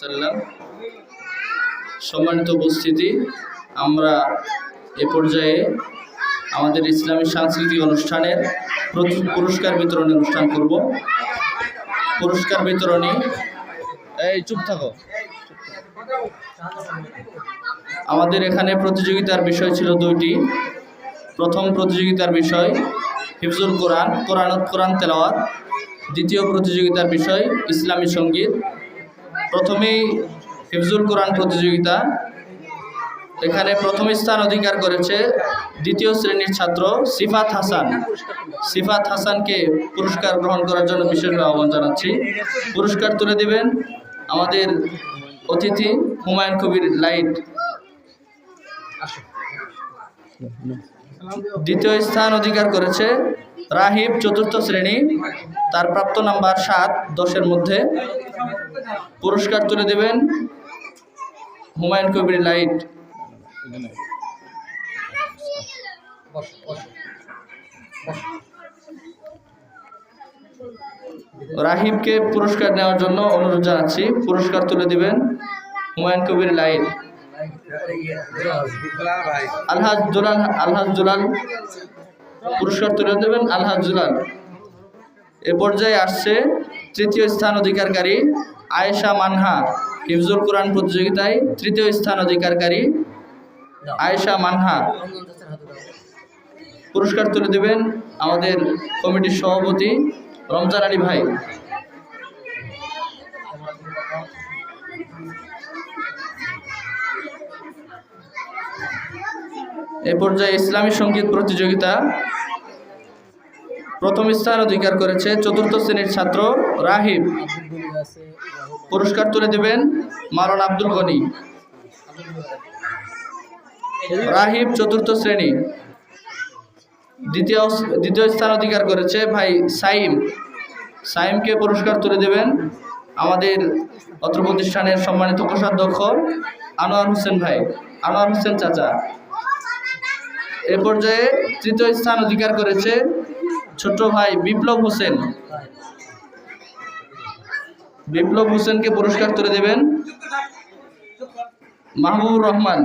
সাল্লাম। সম্মানিত উপস্থিতি, আমরা এ পর্যায়ে আমাদের ইসলামী সাংস্কৃতিক অনুষ্ঠানের পুরস্কার বিতরণী অনুষ্ঠান করব। পুরস্কার বিতরণী, এই চুপ থাকো। আমাদের এখানে প্রতিযোগিতার বিষয় ছিল দুইটি। প্রথম প্রতিযোগিতার বিষয়, হিফজুল কোরআন কোরআন কোরআন তেলাওয়াত। দ্বিতীয় প্রতিযোগিতার বিষয়, ইসলামী সংগীত। প্রথমেই হিফজুল কোরআন প্রতিযোগিতা। এখানে প্রথম স্থান অধিকার করেছে দ্বিতীয় শ্রেণির ছাত্র সিফাত হাসান। সিফাত হাসানকে পুরস্কার গ্রহণ করার জন্য বিশেষভাবে আহ্বান জানাচ্ছি। পুরস্কার তুলে দেবেন আমাদের অতিথি হুমায়ুন কবির লাইট। দ্বিতীয় স্থান অধিকার করেছে রাহিব চতুর্থ শ্রেণি, তার প্রাপ্ত নাম্বার সাত, দশের মধ্যে। পুরস্কার তুলে দেবেন হুমায়ুন কবির লাইট। রাহিবকে পুরস্কার নেওয়ার জন্য অনুরোধ জানাচ্ছি, পুরস্কার তুলে দিবেন হুমায়ুন কবির লাইট। আলহাজ দুলাল আলহাজ দুলাল পুরস্কার তুলে দেবেন দুলাল এ পর্যায়ে আসছে তৃতীয় স্থান অধিকারকারী আয়েশা মানহা, হিফজুল কোরআন প্রতিযোগিতায় তৃতীয় স্থান অধিকারকারী আয়েশা মানহা। পুরস্কার তুলে দেবেন আমাদের কমিটির সভাপতি রমজান আলী ভাই। এ পর্যায়ে ইসলামী সংগীত প্রতিযোগিতা প্রথম স্থান অধিকার করেছে চতুর্থ শ্রেণির ছাত্র রাহিব। পুরস্কার তুলে দেবেন মারণ আব্দুল গনি। রাহিব চতুর্থ শ্রেণি। দ্বিতীয় দ্বিতীয় স্থান অধিকার করেছে ভাই সাইম। সাইমকে পুরস্কার তুলে দেবেন আমাদের অত্র প্রতিষ্ঠানের সম্মানিত কোষাধ্যক্ষ আনোয়ার হোসেন ভাই। আনোয়ার হোসেন চাচা। এ পর্যায়ে তৃতীয় স্থান অধিকার করেছে ছোট ভাই বিপ্লব হোসেন। বিপ্লব হোসেনকে পুরস্কার তুলে দেবেন মাহবুবুর রহমান।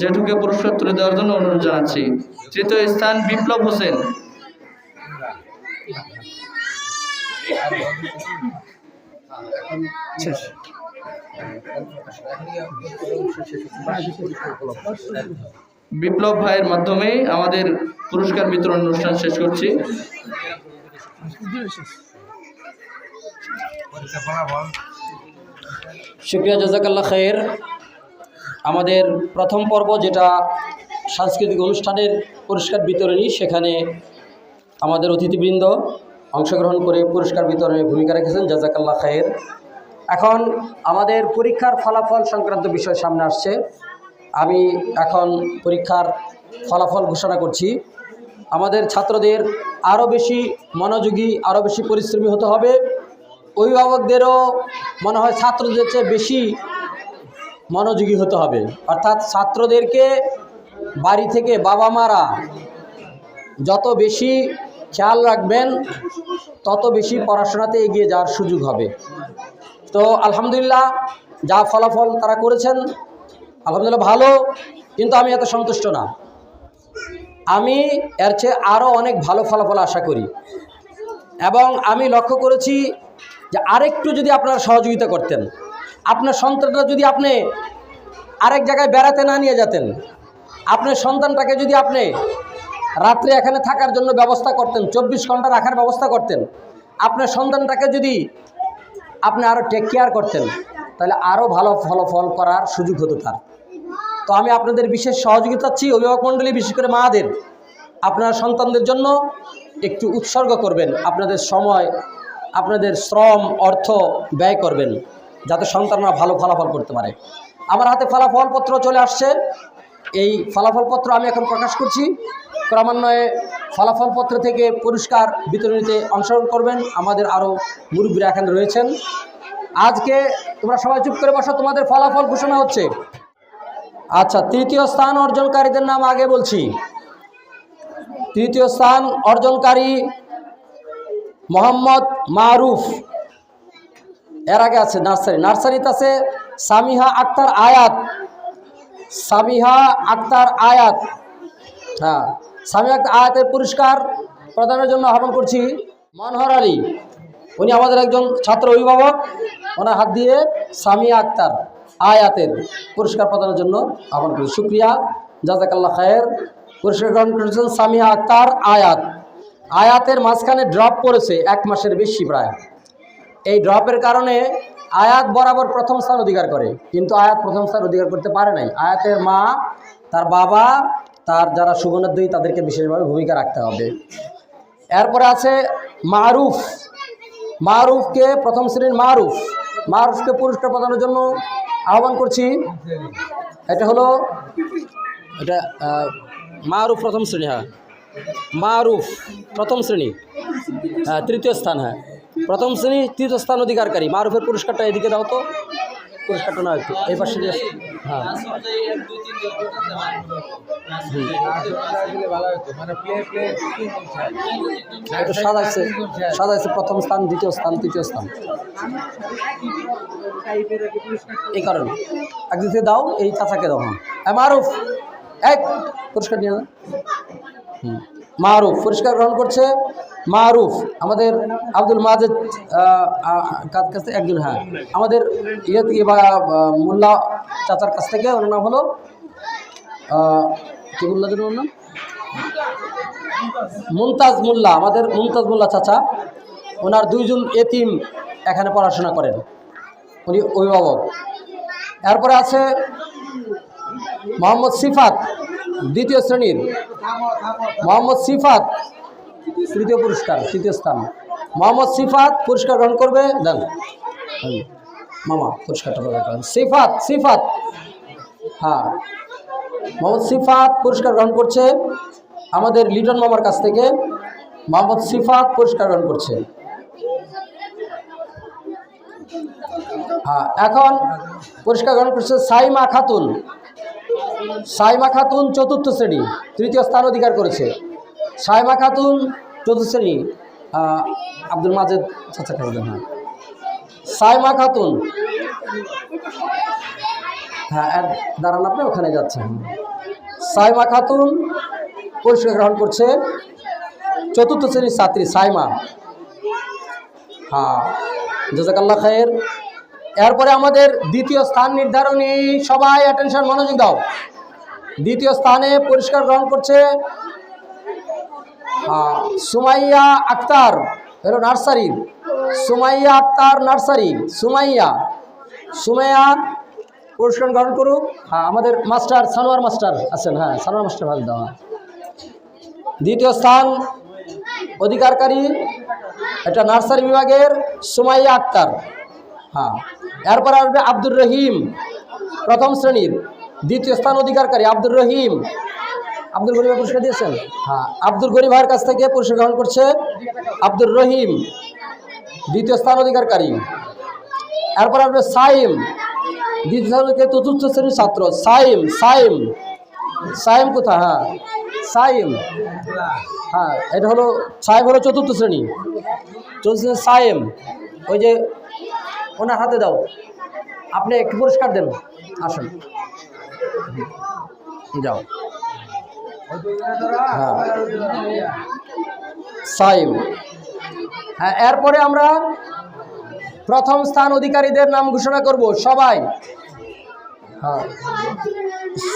জেঠুকে পুরস্কার তুলে দেওয়ার জন্য অনুরোধ জানাচ্ছি। তৃতীয় স্থান বিপ্লব হোসেন। বিপ্লব ভাইয়ের মাধ্যমে আমাদের পুরস্কার বিতরণ অনুষ্ঠান শেষ করছি। শুক্রিয়া জাজাকাল্লা খায়ের। আমাদের প্রথম পর্ব যেটা সাংস্কৃতিক অনুষ্ঠানের পুরস্কার বিতরণী, সেখানে আমাদের অতিথিবৃন্দ অংশগ্রহণ করে পুরস্কার বিতরণে ভূমিকা রেখেছেন জাজাকাল্লা খায়ের। এখন আমাদের পরীক্ষার ফলাফল সংক্রান্ত বিষয় সামনে আসছে। আমি এখন পরীক্ষার ফলাফল ঘোষণা করছি। আমাদের ছাত্রদের আরও বেশি মনোযোগী আরও বেশি পরিশ্রমী হতে হবে। অভিভাবকদেরও মনে হয় ছাত্রদের চেয়ে বেশি মনোযোগী হতে হবে। অর্থাৎ ছাত্রদেরকে বাড়ি থেকে বাবা মারা যত বেশি খেয়াল রাখবেন, তত বেশি পড়াশোনাতে এগিয়ে যাওয়ার সুযোগ হবে। তো আলহামদুলিল্লাহ, যা ফলাফল তারা করেছেন, আলহামদুলিল্লাহ ভালো, কিন্তু আমি এত সন্তুষ্ট না। আমি এর চেয়ে আরও অনেক ভালো ফলাফল আশা করি। এবং আমি লক্ষ্য করেছি যে আরেকটু যদি আপনারা সহযোগিতা করতেন, আপনার সন্তানটা যদি আপনি আরেক জায়গায় বেড়াতে না নিয়ে যেতেন, আপনার সন্তানটাকে যদি আপনি রাত্রে এখানে থাকার জন্য ব্যবস্থা করতেন, চব্বিশ ঘণ্টা রাখার ব্যবস্থা করতেন, আপনার সন্তানটাকে যদি আপনি আরও টেক কেয়ার করতেন, তাহলে আরও ভালো ফলাফল করার সুযোগ হতো তার। তো আমি আপনাদের বিশেষ সহযোগিতা চাচ্ছি, অভিভাবক মণ্ডলী, বিশেষ করে মাদের। আপনার সন্তানদের জন্য একটু উৎসর্গ করবেন, আপনাদের সময়, আপনাদের শ্রম, অর্থ ব্যয় করবেন, যাতে সন্তানরা ভালো ফলাফল করতে পারে। আমার হাতে ফলাফলপত্র চলে আসছে এই ফলাফলপত্র আমি এখন প্রকাশ করছি। ক্রমান্বয়ে ফলাফলপত্র থেকে পুরস্কার বিতরণীতে অংশগ্রহণ করবেন আমাদের আরও মুরব্বীরা এখানে রয়েছেন। আজকে তোমরা সবাই চুপ করে বসো, তোমাদের ফলাফল ঘোষণা হচ্ছে। আচ্ছা তৃতীয় স্থান অর্জনকারীদের নাম আগে বলছি। তৃতীয় স্থান অর্জনকারী মোহাম্মদ মারুফ। এর আগে আছে নার্সারি। নার্সারিতে আছে সামিহা আক্তার আয়াত। সামিহা আক্তার আয়াত। হ্যাঁ সামিহা আক্তার আয়াতের পুরস্কার প্রদানের জন্য আহ্বান করছি মনোহর আলী। উনি আমাদের একজন ছাত্র অভিভাবক। ওনার হাত দিয়ে সামিয়া আক্তার আয়াতের পুরস্কার প্রদানের জন্য আহ্বান করছি শুক্রিয়া জাজাকাল্লা খায়ের। পুরস্কার গ্রহণ করেছেন সামিয়া আক্তার আয়াত। আয়াতের মাঝখানে ড্রপ পড়েছে এক মাসের বেশি প্রায়। এই ড্রপের কারণে আয়াত বরাবর প্রথম স্থান অধিকার করে, কিন্তু আয়াত প্রথম স্থান অধিকার করতে পারে নাই। আয়াতের মা, তার বাবা, তার যারা সুগণোদ্দয়ী তাদেরকে বিশেষভাবে ভূমিকা রাখতে হবে। এরপরে আছে মারুফ। মারুফকে প্রথম শ্রেণির মারুফ। মারুফকে পুরস্কার প্রদানের জন্য আহ্বান করছি। এটা হলো, এটা মারুফ প্রথম শ্রেণি হ্যাঁ। মারুফ প্রথম শ্রেণি হ্যাঁ তৃতীয় স্থান হ্যাঁ। প্রথম শ্রেণি তৃতীয় স্থান অধিকারকারী। মারুফের পুরস্কারটা এদিকে দাও তো। পুরস্কারটা না একটু। এই পাশে। হ্যাঁ। এটা সাজাইছে। সাজাইছে প্রথম স্থান, দ্বিতীয় স্থান, তৃতীয় স্থান। এই কারণে। একদিন থেকে দাও, এই চাচাকে দাও। হ্যাঁ মারুফ, এক। পুরস্কার নিয়ে। হুম। মারুফ পুরস্কার গ্রহণ করছে। মারুফ, আমাদের আব্দুল মাজেদ কাছ একজন হ্যাঁ। আমাদের ইয়ে বা মোল্লা চাচার কাছ থেকে, ওনার নাম হলো কি মোল্লা ওর নাম? মুমতাজ মোল্লা, আমাদের মুমতাজ মোল্লা চাচা। ওনার দুইজন এতিম এখানে পড়াশোনা করেন। উনি অভিভাবক। এরপরে আছে মোহাম্মদ সিফাত, দ্বিতীয় শ্রেণির। মোহাম্মদ সিফাত তৃতীয় পুরস্কার, তৃতীয় স্থান। মোহাম্মদ সিফাত পুরস্কার গ্রহণ করবে, দেন। মামা, পুরস্কারটা প্রদান করেন। সিফাত সিফাত। হ্যাঁ। মোহাম্মদ সিফাত পুরস্কার গ্রহণ করছে আমাদের লিটন মামার কাছ থেকে। মোহাম্মদ সিফাত পুরস্কার গ্রহণ করছে। হ্যাঁ এখন পুরস্কার গ্রহণ করছে সাইমা খাতুন। সাইমা খাতুন চতুর্থ শ্রেণি, তৃতীয় স্থান অধিকার করেছে। সাইমা খাতুন চতুর্থ শ্রেণি আব্দুল মাজেদ চাচা খাতুন হ্যাঁ। সাইমা খাতুন। হ্যাঁ দাঁড়ান আপনি, ওখানে যাচ্ছেন। সাইমা খাতুন পুরস্কার গ্রহণ করছে। চতুর্থ শ্রেণির ছাত্রী সাইমা। হ্যাঁ জাজাকাল্লাহ খায়ের। এরপরে আমাদের দ্বিতীয় স্থান নির্ধারণী, সবাই অ্যাটেনশন মনোযোগ দাও। দ্বিতীয় স্থানে পুরস্কার গ্রহণ করছে সুমাইয়া আক্তার হলো নার্সারির সুমাইয়া আক্তার নার্সারি, সুমাইয়া। সুমাইয়া, পুরস্কার গ্রহণ করুক। হ্যাঁ আমাদের মাস্টার, সানোয়ার মাস্টার আছেন হ্যাঁ সানোয়ার মাস্টার ভাগ দেওয়া। দ্বিতীয় স্থান, অধিকারকারী, এটা নার্সারি বিভাগের সুমাইয়া আক্তার। হ্যাঁ এরপর আসবে আব্দুর রহিম, প্রথম শ্রেণির। দ্বিতীয় স্থান, অধিকারকারী, আব্দুর রহিম। আব্দুল গরিব পুরস্কার দিয়েছেন? হ্যাঁ আব্দুল গরিব ভাইয়ের কাছ থেকে পুরস্কার গ্রহণ করছে আব্দুর রহিম, দ্বিতীয় স্থান অধিকারকারী। এরপর আসবে সাইম, দ্বিতীয় স্থান চতুর্থ শ্রেণির ছাত্র। সাইম সাইম সাইম কোথায়? হ্যাঁ সাইম। হ্যাঁ এটা হলো, সাইম হলো চতুর্থ শ্রেণি। চতুর্থ শ্রেণি সাইম, ওই যে ওনার হাতে দাও। আপনি একটু পুরস্কার দেন। আসুন। যাও। সাইম। হ্যাঁ এরপরে আমরা প্রথম স্থান অধিকারীদের নাম ঘোষণা করব। সবাই। হ্যাঁ।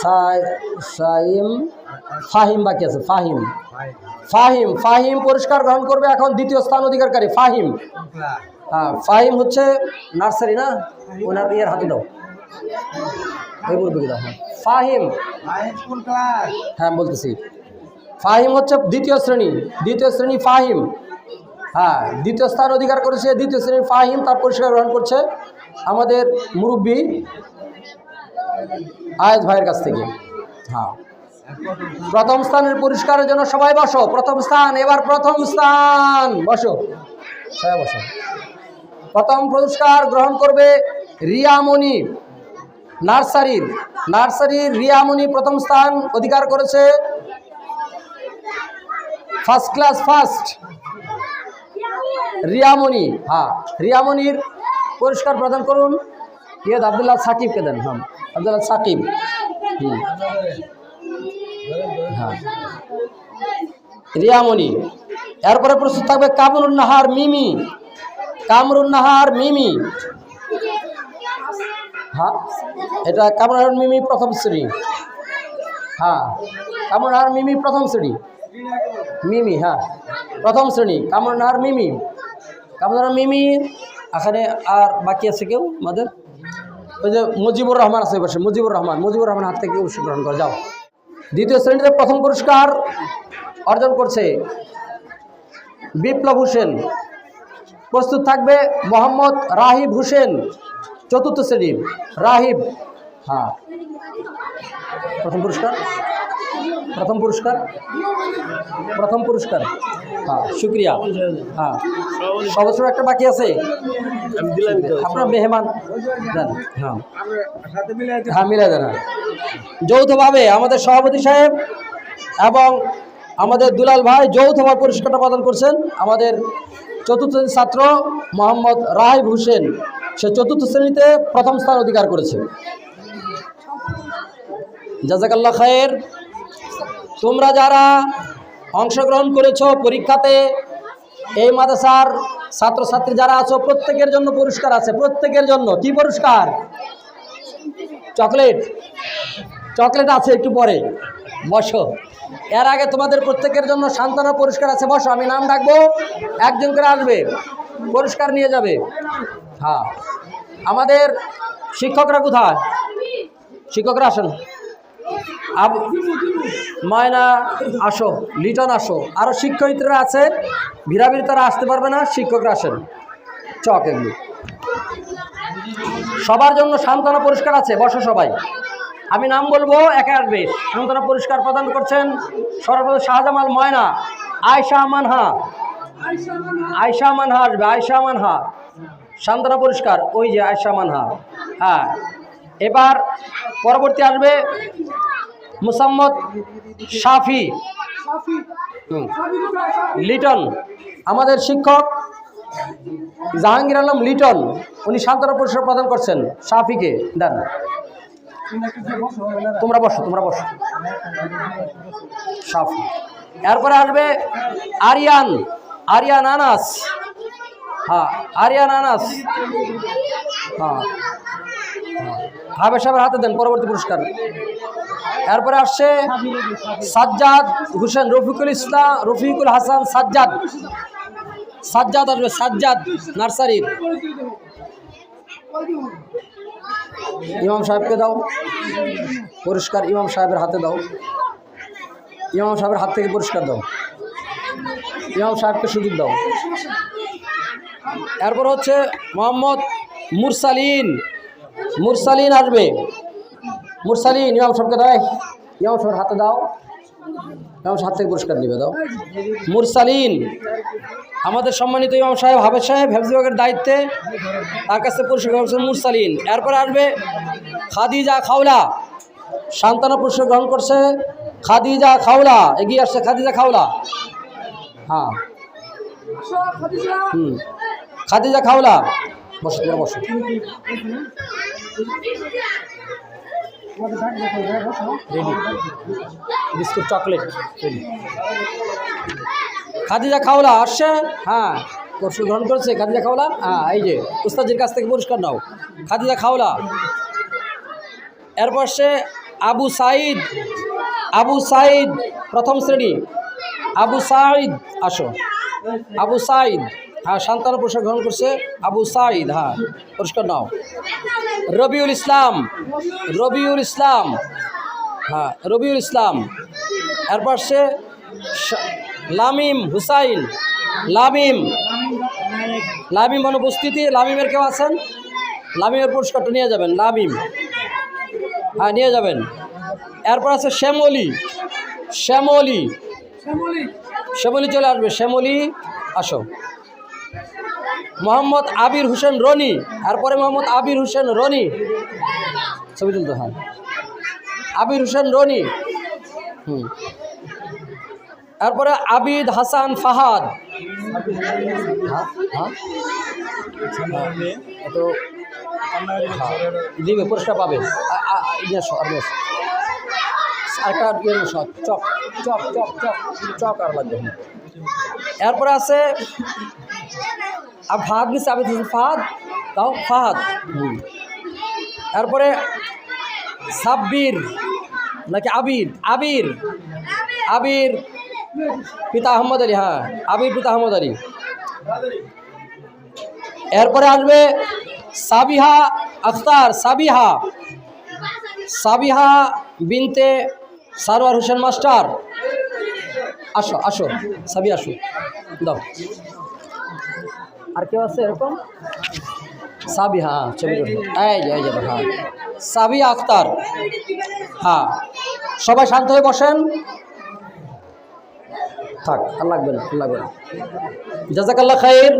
সাই- সাইম, ফাহিম বাকি আছে, ফাহিম। ফাহিম ফাহিম পুরস্কার গ্রহণ করবে এখন দ্বিতীয় স্থান অধিকারকারী, ফাহিম। হ্যাঁ ফাহিম হচ্ছে নার্সারি না? ওনার ইয়ের হাতে দাও। মুরব্বীকে দাও হ্যাঁ ফাহিম। হ্যাঁ বলতেছি। ফাহিম হচ্ছে দ্বিতীয় শ্রেণি। দ্বিতীয় শ্রেণি ফাহিম। হ্যাঁ দ্বিতীয় স্থান অধিকার করেছে দ্বিতীয় শ্রেণির ফাহিম, তার পুরস্কার গ্রহণ করছে আমাদের মুরব্বী আয়েজ ভাইয়ের কাছ থেকে। হ্যাঁ। প্রথম স্থানের পুরস্কারের জন্য সবাই বসো। প্রথম স্থান, এবার প্রথম স্থান। বসো। সবাই বসো। প্রথম পুরস্কার গ্রহণ করবে রিয়ামণি নার্সারির নার্সারির রিয়ামণি প্রথম স্থান অধিকার করেছে। ফার্স্ট ক্লাস ফার্স্ট রিয়ামণি হ্যাঁ রিয়ামণির পুরস্কার প্রদান করুন। ইয়দ আবদুল্লাহ সাকিবকে দেন হ্যাঁ আবদুল্লাহ সাকিব। হ্যাঁ। রিয়ামণি, এরপরে প্রস্তুত থাকবে কামরুন নাহার মিমি। কামরুন নাহার মিমি। হ্যাঁ? এটা কামরুন মিমি প্রথম শ্রেণি। হ্যাঁ কামরুন মিমি প্রথম শ্রেণি। মিমি হ্যাঁ প্রথম শ্রেণি কামরুন মিমি। নাহার মিমি, এখানে আর বাকি আছে কেউ? আমাদের? ওই যে মুজিবুর রহমান আছে পাশে মুজিবুর রহমান মুজিবুর রহমান হাত থেকে পুরস্কার গ্রহণ করে, যাও। দ্বিতীয় শ্রেণীতে প্রথম পুরস্কার অর্জন করছে বিপ্লব হোসেন। প্রস্তুত থাকবে মোহাম্মদ রাহিব হোসেন। চতুর্থ শ্রেণি রাহিব হ্যাঁ। প্রথম পুরস্কার? প্রথম পুরস্কার? প্রথম পুরস্কার হ্যাঁ শুক্রিয়া হ্যাঁ। সর্বোচ্চ একটা বাকি আছে? আপনার মেহমান দেন হ্যাঁ। হ্যাঁ মিলাই দেন। হ্যাঁ। যৌথভাবে আমাদের সভাপতি সাহেব এবং আমাদের দুলাল ভাই যৌথভাবে পুরস্কারটা প্রদান করছেন আমাদের চতুর্থ শ্রেণির ছাত্র মোহাম্মদ রাহিব হোসেন। সে চতুর্থ শ্রেণীতে প্রথম স্থান অধিকার করেছে। জাজাকাল্লাহ খায়ের। তোমরা যারা অংশগ্রহণ করেছ পরীক্ষাতে, এই মাদ্রাসার ছাত্রছাত্রী যারা আছো, প্রত্যেকের জন্য পুরস্কার আছে। প্রত্যেকের জন্য। কি পুরস্কার? চকলেট। চকলেট আছে একটু পরে। বসো। এর আগে তোমাদের প্রত্যেকের জন্য সান্ত্বনা পুরস্কার আছে। বসো, আমি নাম ডাকবো। একজন করে আসবে। পুরস্কার নিয়ে যাবে। হ্যাঁ। আমাদের শিক্ষকরা কোথায়? শিক্ষকরা আসেন। ময়না আসো, লিটন আসো। আরও শিক্ষয়িত্রীরা আছে। ভিড়াভিড়ি তারা আসতে পারবে না, শিক্ষকরা আসেন। চক এগুলো। সবার জন্য সান্ত্বনা পুরস্কার আছে, বসো সবাই। আমি নাম বলব একে আসবে সান্ত্বনা পুরস্কার প্রদান করছেন সর্বপ্রথম শাহজামাল ময়না, আয়শা মানহা। আয়শা মানহা আসবে, আয়শা মানহা। সান্ত্বনা পুরস্কার, ওই যে আয়শা মানহা। হ্যাঁ এবার পরবর্তী আসবে মুসাম্মদ শাফি। লিটন, আমাদের শিক্ষক জাহাঙ্গীর আলম লিটন, উনি সান্ত্বনা পুরস্কার প্রদান করছেন শাফিকে। দেন। তোমরা বসো তোমরা বসো। সাফি এরপরে আসবে আরিয়ান। আরিয়ান হ্যাঁ আরিয়ান আনাস হ্যাঁ। হাবে সাহেবের হাতে দেন পরবর্তী পুরস্কার। এরপরে আসছে সাজ্জাদ হুসেন, রফিকুল ইসলাম, রফিকুল হাসান সাজ্জাদ। সাজ্জাদ আসবে, সাজ্জাদ নার্সারির ইমাম সাহেবকে দাও। পুরস্কার ইমাম সাহেবের হাতে দাও। ইমাম সাহেবের হাত থেকে পুরস্কার দাও। ইমাম সাহেবকে সুযোগ দাও। এরপর হচ্ছে মোহাম্মদ মুরসালিন। মুরসালিন আসবে। মুরসালিন ইমাম সাহেবকে এই, ইমাম সাহেবের হাতে দাও। ইমাম সাহেব থেকে পুরস্কার নিবে দাও। মুরসালিন আমাদের সম্মানিত ইমাম সাহেব হাবেদ সাহেব হেফজ বিভাগের দায়িত্বে তার কাছে পুরস্কার গ্রহণ করছেন মুরসালিন। এরপরে আসবে খাদিজা খাওলা। সান্তানা পুরস্কার গ্রহণ করছে খাদিজা খাওলা। এগিয়ে আসছে খাদিজা খাওলা। হ্যাঁ। হুম। খাদিজা খাওলা। বসো তোমরা বসো। Ready biscuit chocolate. Ready Khadija Khawla আসছে। হ্যাঁ পুরস্কার গ্রহণ করেছে। খাদিজা খাওলা? হ্যাঁ এই যে উস্তাদের কাছ থেকে পুরস্কার নাও। খাদিজা খাওলা। এরপর সে আবু সাইদ। আবু সাইদ প্রথম শ্রেণি। আবু সাঈদ, আসো। আবু সাঈদ হ্যাঁ সান্তানা পুরস্কার গ্রহণ করছে। আবু সাঈদ হ্যাঁ পুরস্কার নাও। রবিউল ইসলাম রবিউল ইসলাম হ্যাঁ রবিউল ইসলাম। এরপর সে লামিম হুসাইন, লামিম লামিম অনুপস্থিতি, লামিমের কেউ আছেন? লামিমের পুরস্কারটা নিয়ে যাবেন, লামিম। হ্যাঁ নিয়ে যাবেন। এরপর আছে শ্যামলি শ্যামলি। শ্যামলি। চলে আসবে। শ্যামলি আসো। মোহাম্মদ আবির হোসেন রনি তারপরে মোহাম্মদ আবির হোসেন রনি। ছবি তুলতে হয়। আবির হোসেন রনি। হুম। তারপরে আবিদ হাসান ফাহাদ। হ্যাঁ হ্যাঁ। তো হ্যাঁ। দিবে পুরস্কার পাবে। আ- আ- ইয়ে এসো, আর এসো। আরেকটা ইয়ে এসো, চক চক চক চক চক আর লাগবে। এরপরে আছে আর ফাহাদ নিচ্ছে আবিদ হোসেন ফাহাদ তাও ফাহাদ। এরপরে সাব্বির নাকি আবির? আবির। আবির পিতা আহমদ আলী হ্যাঁ আবির পিতা আহমদ আলী। এরপরে আসবে সাবিহা আখতার সাবিহা। সাবিহা বিনতে সারোয়ার হোসেন মাস্টার। আসো আসো সাবি আসো। দাও। আর কেউ আছে এরকম? সাবিহা হ্যাঁ, ছবি তুলো। এই যে এই যাবে হ্যাঁ। সাবিয়া আখতার হ্যাঁ। সবাই শান্ত হয়ে বসেন। থাক আর লাগবে না লাগবে না। জাজাকাল্লা খায়ের